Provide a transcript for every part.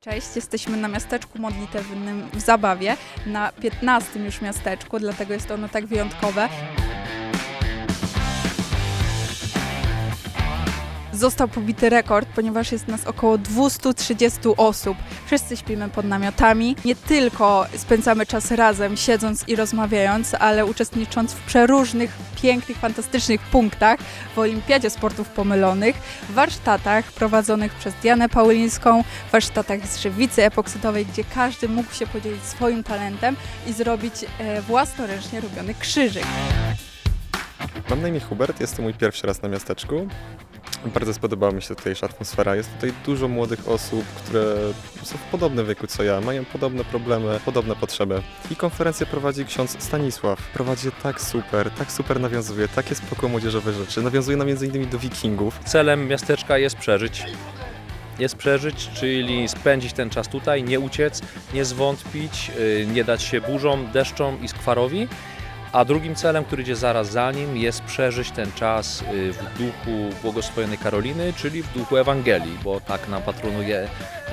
Cześć, jesteśmy na miasteczku modlitewnym w Zabawie, na 15 już miasteczku, dlatego jest ono tak wyjątkowe. Został pobity rekord, ponieważ jest nas około 230 osób. Wszyscy śpimy pod namiotami. Nie tylko spędzamy czas razem, siedząc i rozmawiając, ale uczestnicząc w przeróżnych, pięknych, fantastycznych punktach w Olimpiadzie Sportów Pomylonych, warsztatach prowadzonych przez Dianę Paulińską, warsztatach z żywicy epoksydowej, gdzie każdy mógł się podzielić swoim talentem i zrobić e, własnoręcznie robiony krzyżyk. Mam na imię Hubert, jest to mój pierwszy raz na miasteczku. Bardzo spodobała mi się tutejsza atmosfera. Jest tutaj dużo młodych osób, które są w podobnym wieku co ja, mają podobne problemy, podobne potrzeby. I konferencję prowadzi ksiądz Stanisław. Prowadzi je tak super, tak super nawiązuje, takie spoko młodzieżowe rzeczy. Nawiązuje nam między innymi do wikingów. Celem miasteczka jest przeżyć. Jest przeżyć, czyli spędzić ten czas tutaj, nie uciec, nie zwątpić, yy, nie dać się burzom, deszczom i skwarowi. A drugim celem, który idzie zaraz za nim, jest przeżyć ten czas yy, w duchu błogosławionej Karoliny, czyli w duchu Ewangelii, bo tak nam patronuje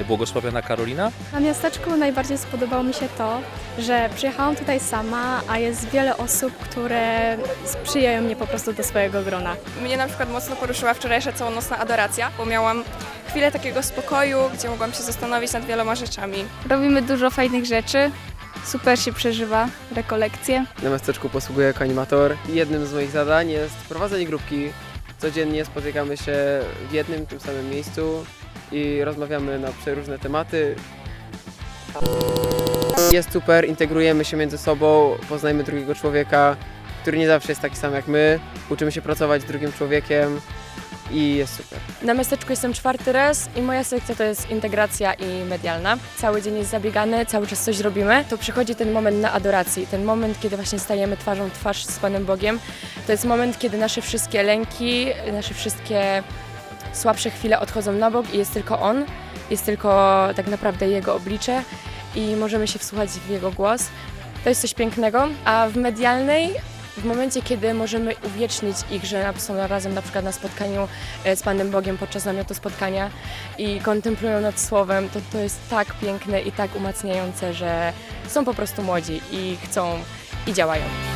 błogosławiona Karolina. Na miasteczku najbardziej spodobało mi się to, że przyjechałam tutaj sama, a jest wiele osób, które sprzyjają mnie po prostu do swojego grona. Mnie na przykład mocno poruszyła wczorajsza całonocna adoracja, bo miałam chwilę takiego spokoju, gdzie mogłam się zastanowić nad wieloma rzeczami. Robimy dużo fajnych rzeczy. Super się przeżywa rekolekcje. Na miasteczku posługuję jako animator. Jednym z moich zadań jest prowadzenie grupki. Codziennie spotykamy się w jednym, tym samym miejscu i rozmawiamy na przeróżne tematy. Jest super, integrujemy się między sobą, poznajemy drugiego człowieka, który nie zawsze jest taki sam jak my. Uczymy się pracować z drugim człowiekiem i jest super. Na miasteczku jestem czwarty raz i moja sekcja to jest integracja i medialna. Cały dzień jest zabiegany, cały czas coś robimy. To przychodzi ten moment na adoracji, ten moment, kiedy właśnie stajemy twarzą w twarz z Panem Bogiem. To jest moment, kiedy nasze wszystkie lęki, nasze wszystkie słabsze chwile odchodzą na bok i jest tylko On, jest tylko tak naprawdę Jego oblicze i możemy się wsłuchać w Jego głos. To jest coś pięknego, a w medialnej w momencie, kiedy możemy uwiecznić ich, że są razem na przykład na spotkaniu e, z Panem Bogiem podczas namiotu spotkania i kontemplują nad Słowem, to to jest tak piękne i tak umacniające, że są po prostu młodzi i chcą i działają.